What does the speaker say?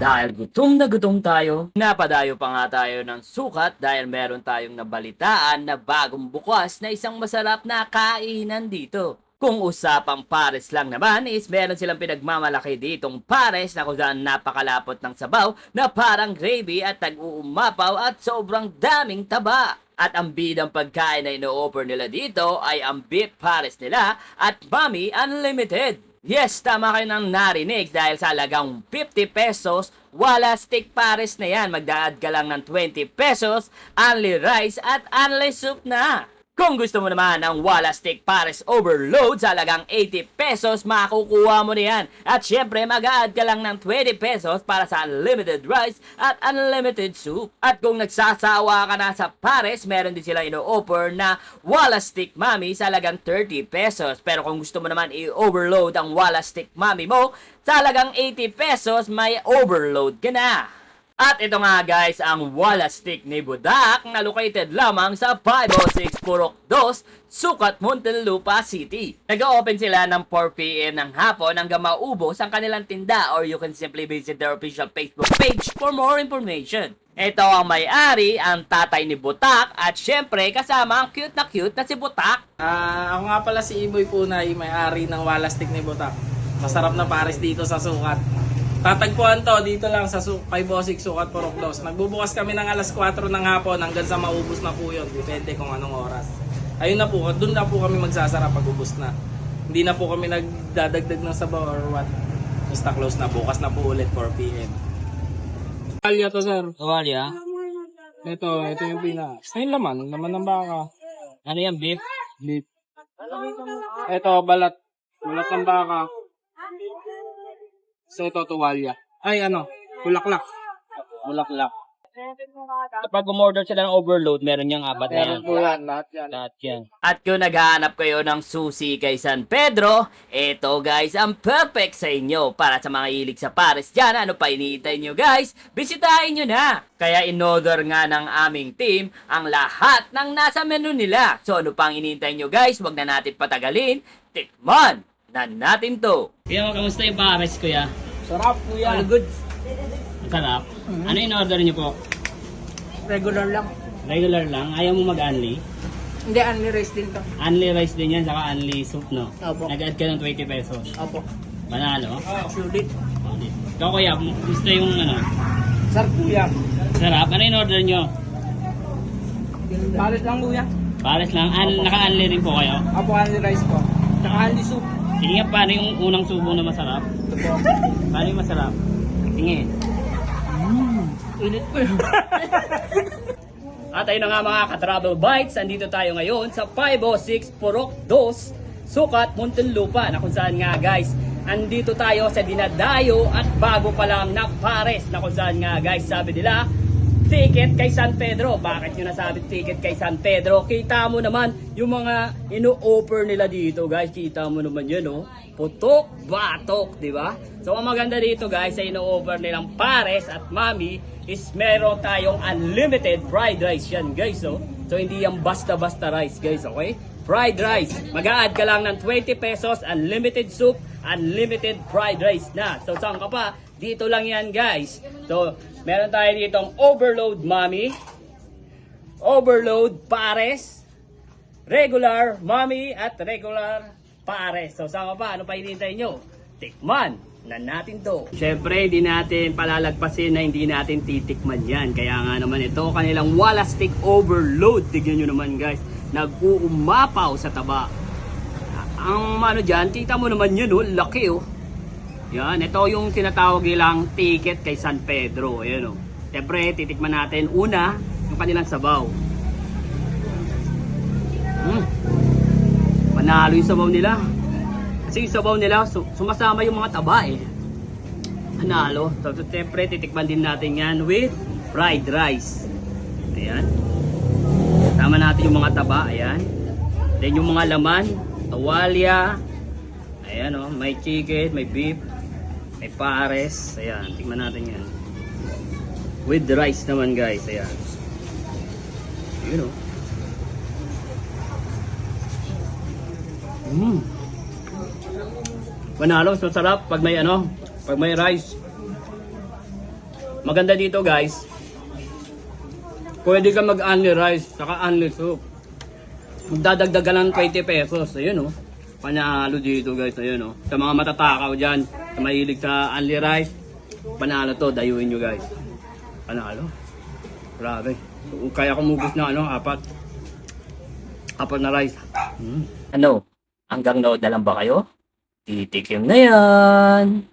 Dahil gutom na gutom tayo, napadayo pa nga tayo ng sukat dahil meron tayong nabalitaan na bagong bukas na isang masarap na kainan dito. Kung usapang pares lang naman is meron silang pinagmamalaki ditong pares na kung napakalapot ng sabaw na parang gravy at tag-uumapaw at sobrang daming taba. At ang bidang pagkain na ino-offer nila dito ay ang beef pares nila at Mami Unlimited. Yes, tama kayo nang narinig dahil sa halagang 50 pesos, wala stick pares na yan. Magdaad ka lang ng 20 pesos, only rice at only soup na. Kung gusto mo naman ng wala stick pares overload sa halagang 80 pesos, makukuha mo na yan. At syempre, mag-add ka lang ng 20 pesos para sa unlimited rice at unlimited soup. At kung nagsasawa ka na sa pares, meron din sila ino-offer na wala stick mami sa halagang 30 pesos. Pero kung gusto mo naman i-overload ang wala stick mami mo, sa halagang 80 pesos, may overload ka na. At ito nga guys, ang Wala Stick ni Budak na located lamang sa 506 Purok 2, Sukat, Muntinlupa City. Nag-open sila ng 4pm ng hapon hanggang maubos ang kanilang tinda or you can simply visit their official Facebook page for more information. Ito ang may-ari, ang tatay ni Butak at syempre kasama ang cute na cute na si Butak. Ah, ako nga pala si Iboy Punay, may-ari ng Walastik ni Butak. Masarap na pares dito sa Sukat. Tatagpuan to dito lang sa Su 506 Sukat Porokdos. Nagbubukas kami ng alas 4 ng hapon hanggang sa maubos na po yun. Depende kung anong oras. Ayun na po, doon na po kami magsasara pag ubos na. Hindi na po kami nagdadagdag ng sabaw or what. Basta close na bukas na po ulit 4 p.m. Alya to sir. Tuwalya, Ito, ito yung pina. Ayun laman, laman ng baka. ano yan beef? Beef. Ito, balat. Balat ng baka. So, ito, tuwalya. Ay, ano, bulaklak. Bulaklak. Kapag umorder sila ng overload, meron niyang apat na yan. Meron po yan, lahat yan. Lahat yan. At kung naghahanap kayo ng susi kay San Pedro, eto guys ang perfect sa inyo. Para sa mga hilig sa Paris dyan, ano pa iniintay nyo guys? Bisitahin nyo na! Kaya in-order nga ng aming team ang lahat ng nasa menu nila. So ano pang iniintay nyo guys? Huwag na natin patagalin. Tikman na natin to. Kuya, kamusta yung Paris kuya? Sarap po yan. good. Masarap. Ano in-order nyo po? Regular lang. Regular lang? Ayaw mo mag-unli? Hindi, only rice din to. Unli rice din yan, saka unli soup, no? Opo. Nag-add ka ng 20 pesos. Opo. Manalo. Sulit. Ulit. Ikaw kuya, gusto yung ano, Sarap yan. sarap. Ano yung order nyo? Pares lang yan. Pares lang. An naka-unli rin po kayo. Opo, only rice po. Tsaka only soup. Sige nga, paano yung unang subo na masarap? Paano yung masarap? Sige. Init po yun. At ayun na nga mga ka-travel bites, andito tayo ngayon sa 506 Purok 2, Sukat, Muntinlupa, na kung saan nga guys, andito tayo sa dinadayo at bago pa lang na pares, na kung saan nga guys, sabi nila, ticket kay San Pedro. Bakit nyo nasabi ticket kay San Pedro? Kita mo naman yung mga ino-offer nila dito guys. Kita mo naman yun oh. Putok, batok, di ba? So ang maganda dito guys sa ino-offer nilang pares at mami is meron tayong unlimited fried rice yan guys oh. So hindi yan basta-basta rice guys, okay? Fried rice. Mag-a-add ka lang ng 20 pesos, unlimited soup, unlimited fried rice na. So saan ka pa? Dito lang yan guys. So meron tayo ditong overload mami, overload pares, regular mami at regular pares. So saan ka pa? Ano pa hinihintay nyo? Tikman na natin to. Siyempre, hindi natin palalagpasin na hindi natin titikman yan. Kaya nga naman ito, kanilang wala stick overload. Tignan nyo naman guys, nag-uumapaw sa taba. Ang ano dyan, kita mo naman yun, oh, laki oh. Yan, ito yung tinatawag nilang ticket kay San Pedro. Ayan oh. Siyempre, titikman natin una yung kanilang sabaw. Hmm. Panalo yung sabaw nila. Kasi yung sabaw nila, su- sumasama yung mga taba eh. Panalo. So, siyempre, titikman din natin yan with fried rice. Ayan. Tama natin yung mga taba. Ayan. Then yung mga laman, tawalya. Ayan oh, may chicken, may beef, may pares. Ayan, tikman natin yan. With rice naman guys. Ayan. Yun oh. Mm. Panalo, mas masarap pag may ano, pag may rice. Maganda dito guys. Pwede ka mag-only rice, saka only soup. Magdadagdag ka ng 20 pesos. Ayun oh. Panalo dito guys. Ayun oh. Sa mga matatakaw dyan, sa mahilig sa only rice, panalo to. Dayuin nyo guys. Panalo. Grabe. Kaya kumubos na ano, apat. Apat na rice. Mm. Ano? Hanggang nood na lang ba kayo? Titikim na yan!